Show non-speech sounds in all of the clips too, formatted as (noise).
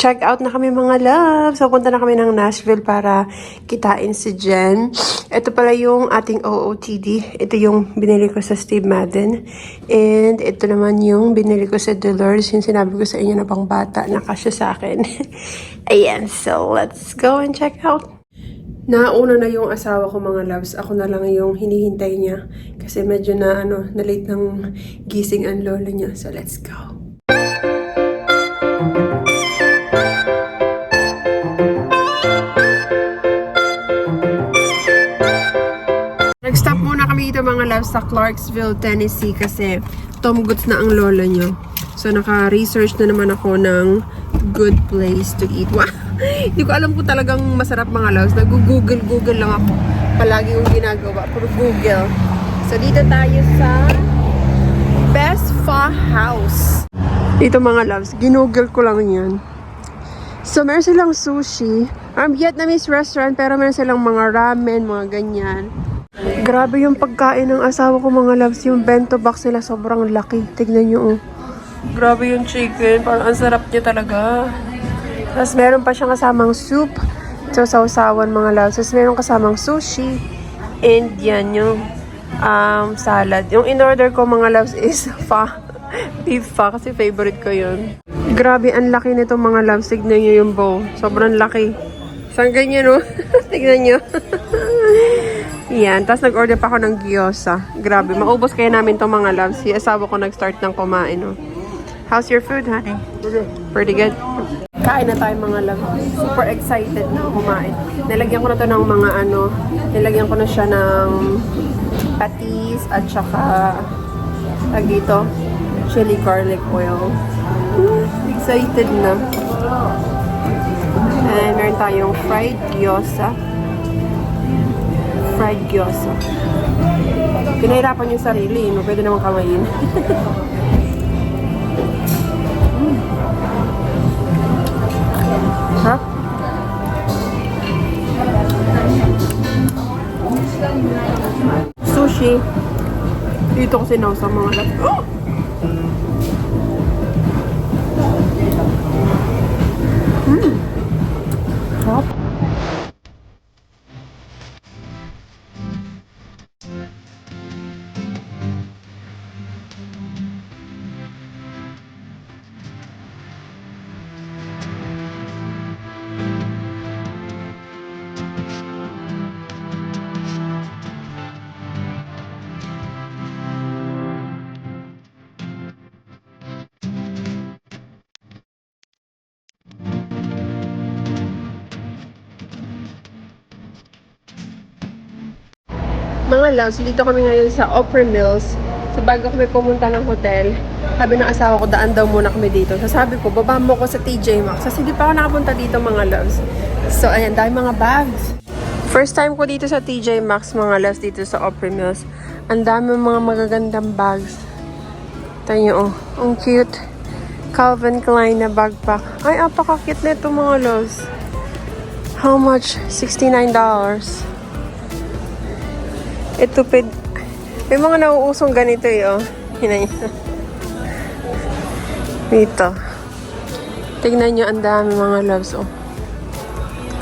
Check out na kami mga love. So, punta na kami ng Nashville para kitain si Jen. Ito pala yung ating OOTD. Ito yung binili ko sa Steve Madden. And ito naman yung binili ko sa Dolores. Yung sinabi ko sa inyo na pang bata na kasya sa akin. (laughs) Ayan. So, let's go and check out. Nauna na yung asawa ko mga loves. Ako na lang yung hinihintay niya. Kasi medyo na ano, na late ng gising ang lola niya. So let's go. Dito mga loves sa Clarksville, Tennessee kasi Tom Goods na ang lola niyo. So naka-research na naman ako ng good place to eat. Wow! (laughs) Hindi ko alam kung talagang masarap mga loves. Nag-google-google lang ako. Palagi yung ginagawa. Puro Google. So dito tayo sa Best Pho House. Dito mga loves, ginugol ko lang yan. So, meron silang sushi. Um, Vietnamese restaurant, pero meron silang mga ramen, mga ganyan. Grabe yung pagkain ng asawa ko mga loves. Yung bento box nila sobrang laki. Tignan nyo oh. Grabe yung chicken. Parang ang sarap niya talaga. Tapos meron pa siyang kasamang soup. So, sausawan mga loves. Tapos meron kasamang sushi. And yan yung um, salad. Yung in-order ko mga loves is (laughs) fa. Beef fa kasi favorite ko yun. Grabe, ang laki nito mga loves. Tignan nyo yung bowl. Sobrang laki. Saan ganyan no? (laughs) Tignan nyo. (laughs) Yan. Tapos nag-order pa ako ng gyoza. Grabe. Maubos kaya namin itong mga loves. Si asawa ko nag-start ng kumain. No? How's your food, honey? Pretty good. Kain na tayo mga love. Super excited na kumain. Nilagyan ko na to ng mga ano, nilagyan ko na siya ng patis at saka tag dito, chili garlic oil. Hmm, Excited na. And meron tayong fried gyoza. Fried gyoza. Pinahirapan yung sarili, no? Pwede naman kamayin. Ha? (laughs) Sushi. Dito ko sinaw sa mga lab. Oh! Mga loves, dito kami ngayon sa Opera Mills. So bago kami pumunta ng hotel, sabi ng asawa ko, daan daw muna kami dito. So sabi ko, baba mo ko sa TJ Maxx. Kasi hindi pa ako nakapunta dito mga loves. So ayan, dahil mga bags. First time ko dito sa TJ Maxx mga loves dito sa Opera Mills. Ang dami mga magagandang bags. Tayo oh, ang cute. Calvin Klein na backpack. Ay, apaka-cute na ito mga loves. How much? $69. Ito, ped... May mga nauusong ganito eh, oh. Hinay. Dito. Tignan nyo, ang dami mga loves, oh.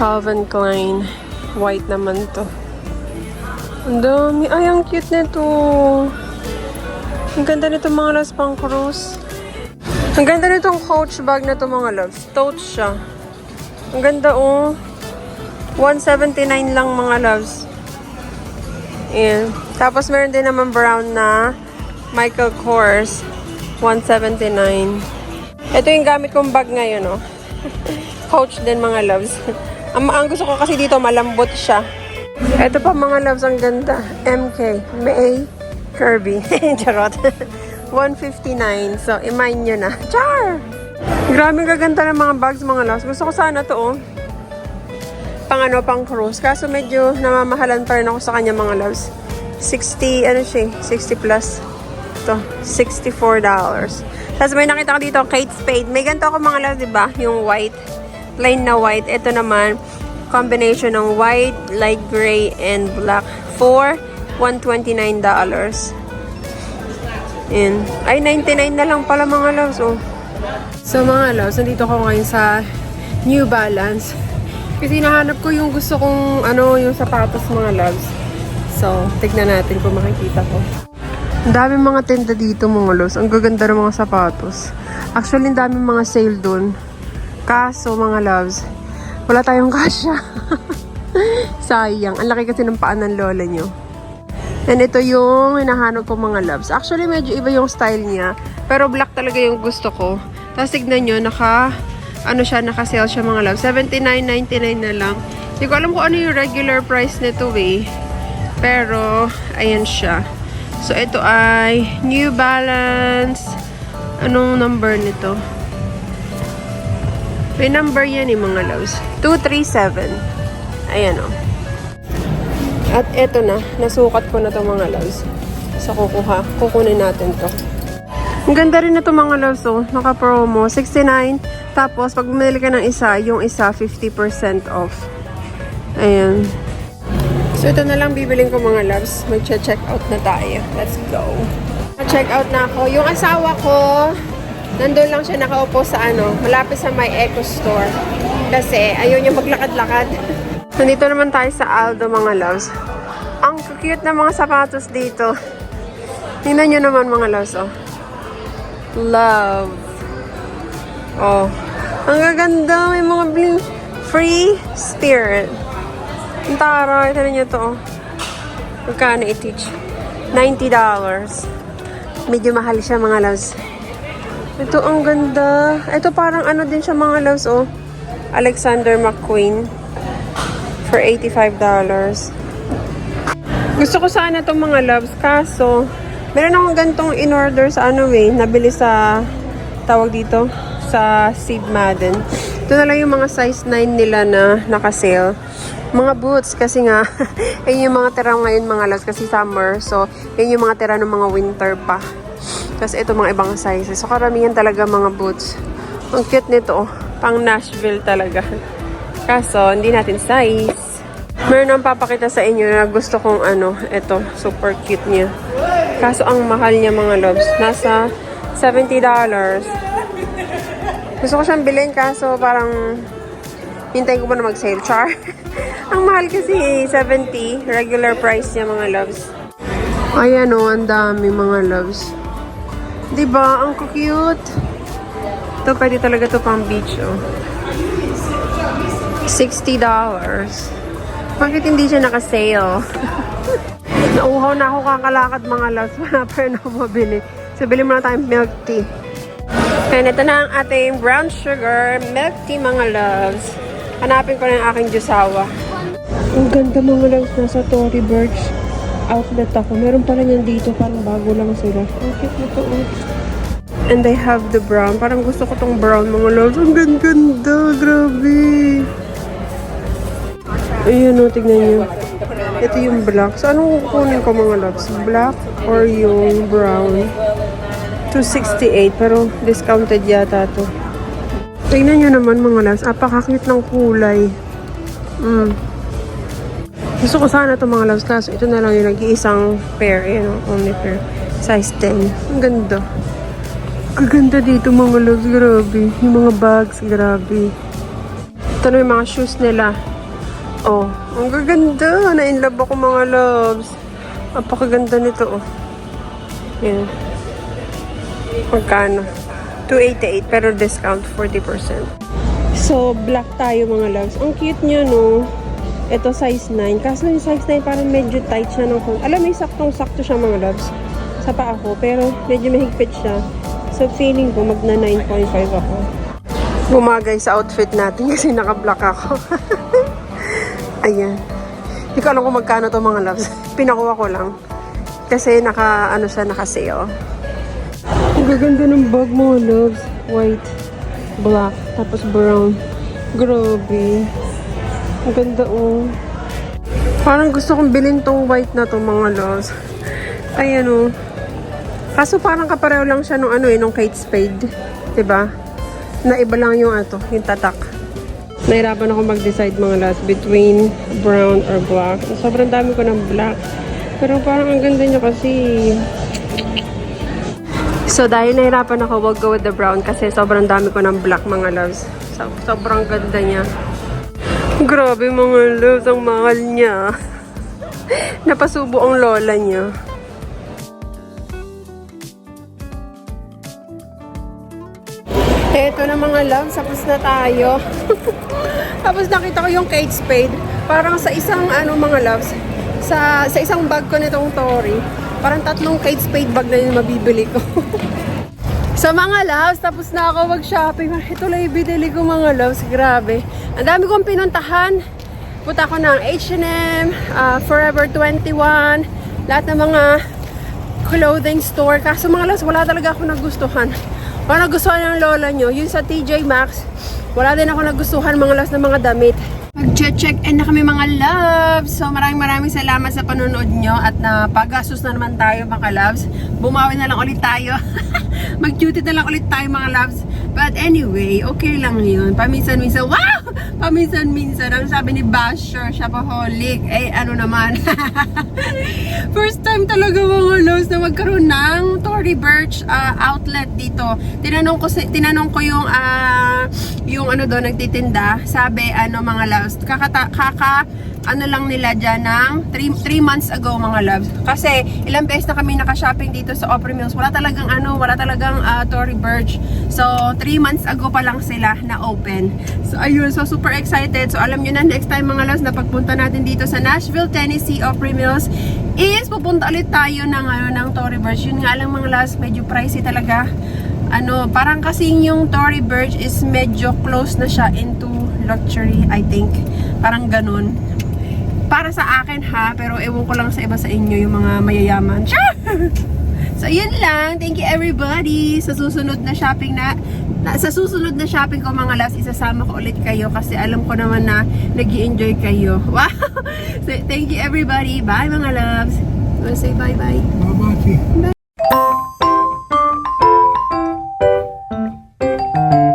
Calvin Klein. White naman to. Ang dami. Ay, ang cute nito. Ang ganda nito mga loves pang cruise. Ang ganda nitong coach bag na to mga loves. Tote siya. Ang ganda, oh. 179 lang mga loves. Ayan. Tapos meron din naman brown na Michael Kors 179. Ito yung gamit kong bag ngayon, oh. (laughs) Coach din mga loves. (laughs) ang, ang gusto ko kasi dito malambot siya. Ito pa mga loves, ang ganda. MK. May Kirby. (laughs) Charot. 159. So, imine nyo na. Char! Grabe gaganda ng mga bags mga loves. Gusto ko sana to, oh pang ano, pang cruise. Kaso medyo namamahalan pa rin ako sa kanya mga loves. 60, ano siya, eh, 60 plus. Ito, $64. Tapos may nakita ko dito, Kate Spade. May ganito ako mga loves, di ba? Yung white. Plain na white. Ito naman, combination ng white, light gray, and black. For $129. Ayan. Ay, 99 na lang pala mga loves, oh. So mga loves, nandito ko ngayon sa New Balance. Kasi nahanap ko yung gusto kong, ano, yung sapatos mga loves. So, tignan natin kung makikita ko. Ang daming mga tenda dito mga loves. Ang gaganda ng mga sapatos. Actually, ang daming mga sale dun. Kaso, mga loves, wala tayong (laughs) kasya. Sayang. Ang laki kasi ng paan ng lola nyo. And ito yung hinahanap ko mga loves. Actually, medyo iba yung style niya. Pero black talaga yung gusto ko. Tapos tignan nyo, naka, ano siya, naka-sale siya mga loves. 79.99 na lang. Hindi ko alam kung ano yung regular price nito eh. Pero, ayan siya. So, ito ay New Balance. Anong number nito? May number yan eh mga loves. 237. Ayan o. At eto na, nasukat ko na to mga loves. So kukuha, kukunin natin to. Ang ganda rin na to mga loves oh. Naka-promo, 69. Tapos pag bumili ka ng isa, yung isa 50% off. Ayan. So ito na lang bibiling ko mga loves. Mag-check out na tayo. Let's go. Check out na ako. Yung asawa ko, nandun lang siya nakaupo sa ano, malapit sa my Eco Store. Kasi ayaw niya maglakad-lakad. (laughs) Nandito naman tayo sa Aldo mga loves. Ang cute na mga sapatos dito. Tingnan nyo naman mga loves, oh. Love. Oh. Ang gaganda. May mga bling. Free spirit. Ang tara. Ito nyo to, oh. Magkano i-teach? $90. Medyo mahal siya mga loves. Ito ang ganda. Ito parang ano din siya mga loves, oh. Alexander McQueen for $85. Gusto ko sana itong mga loves, kaso meron akong gantong in-order sa ano eh, nabili sa tawag dito, sa Seed Madden. Ito na lang yung mga size 9 nila na naka-sale. Mga boots kasi nga, (laughs) yun yung mga tira ngayon mga loves kasi summer. So, yun yung mga tira ng mga winter pa. Tapos ito mga ibang sizes. So, karamihan talaga mga boots. Ang cute nito, oh. pang Nashville talaga. (laughs) Kaso, hindi natin size. Meron ang papakita sa inyo na gusto kong ano, ito, super cute niya. Kaso ang mahal niya mga loves, nasa $70. Gusto ko siyang bilhin kaso parang hintayin ko pa na mag-sale. Char. (laughs) ang mahal kasi 70, regular price niya mga loves. Ayan o, ang dami mga loves. ba Ang cute. Ito, pwede talaga to pang beach, oh. $60. Bakit hindi siya naka-sale? (laughs) Nauhaw na ako kakalakad mga loves. (laughs) Wala pa rin ako mabili. So, bili muna tayong milk tea. And ito na ang ating brown sugar milk tea mga loves. Hanapin ko na yung aking jusawa. Ang ganda mga loves. Nasa Tory Burch outlet ako. Meron pala niyan dito. Parang bago lang sila. Ang cute na to. oh. And they have the brown. Parang gusto ko tong brown mga loves. Ang ganda. Grabe. Ayun o, tignan nyo. Ito yung black. So, anong kukunin ko mga loves? Black or yung brown? 268 pero discounted yata to. Tingnan nyo naman mga loves. Apakakit ng kulay. Mm. Gusto ko sana to mga loves kaso ito na lang yung nag-iisang pair. Ayan o, only pair. Size 10. Ang ganda. Kaganda dito mga loves. Grabe. Yung mga bags. Grabe. Ito na yung mga shoes nila. Oh, ang gaganda. Na-inlove ako mga loves. Napakaganda nito, oh. Yan. Magkano? 288 pero discount 40%. So, black tayo mga loves. Ang cute niya, no? Ito size 9. Kaso yung size 9 parang medyo tight siya ng konti. Alam, may saktong-sakto siya mga loves. Sa paa ko. Pero medyo mahigpit siya. So, feeling ko magna 9.5 ako. Bumagay sa outfit natin (laughs) kasi naka-black ako. (laughs) Ayan. Hindi ko alam kung magkano to mga loves. (laughs) Pinakuha ko lang. Kasi naka, ano siya, naka-sale. Ang gaganda ng bag mga loves. White, black, tapos brown. Grabe. Ang ganda oh. Parang gusto kong bilhin tong white na to mga loves. Ayan oh. Kaso parang kapareho lang siya nung ano eh, nung Kate Spade. ba? Na iba lang yung ato, yung tatak. Nahirapan ako mag-decide mga loves between brown or black. Sobrang dami ko ng black. Pero parang ang ganda niya kasi. So dahil nahirapan ako, wag go with the brown kasi sobrang dami ko ng black mga loves. So, sobrang ganda niya. Grabe mga loves, ang mahal niya. (laughs) Napasubo ang lola niya. Eto na mga loves, tapos na tayo. (laughs) tapos nakita ko yung Kate Spade. Parang sa isang ano mga loves, sa, sa isang bag ko nitong Tory, parang tatlong Kate Spade bag na yung mabibili ko. (laughs) Sa mga loves, tapos na ako mag-shopping. Ito lang yung binili ko mga loves. Grabe. Ang dami kong pinuntahan. Punta ko ng H&M, ah, Forever 21, lahat ng mga clothing store. Kaso mga loves, wala talaga ako nagustuhan. Wala nagustuhan ng lola nyo. Yun sa TJ Maxx, wala din ako nagustuhan mga loves ng mga damit. Mag-check in na kami mga loves. So maraming maraming salamat sa panonood nyo at na pag-asus na naman tayo mga loves. Bumawi na lang ulit tayo. (laughs) Mag-duty na lang ulit tayo mga loves. But anyway, okay lang yun. Paminsan-minsan, wow! Paminsan-minsan, ang sabi ni Basher, shopaholic, eh ano naman. (laughs) First time talaga mga loves na magkaroon ng Tory Burch ah, outlet dito. Tinanong ko, tinanong ko yung, ah, yung ano doon, nagtitinda. Sabi, ano mga loves, kakata, kaka, ano lang nila dyan ng 3 months ago mga loves. Kasi ilang beses na kami naka-shopping dito sa Opry Mills. Wala talagang ano, wala talagang ah, Tory Burch. So 3 months ago pa lang sila na open. So ayun, so super excited. So alam nyo na next time mga loves na pagpunta natin dito sa Nashville, Tennessee, Opry Mills is pupunta ulit tayo ng ano ng Tory Burch. Yun nga lang mga loves, medyo pricey talaga. Ano, parang kasing yung Tory Burch is medyo close na siya into luxury, I think. Parang ganun para sa akin ha, pero ewan ko lang sa iba sa inyo, yung mga mayayaman. (laughs) So, yun lang. Thank you everybody. Sa susunod na shopping na, na sa susunod na shopping ko mga loves, isasama ko ulit kayo kasi alam ko naman na nag enjoy kayo. (laughs) Wow! So, thank you everybody. Bye mga loves. Wanna say bye-bye? Babati.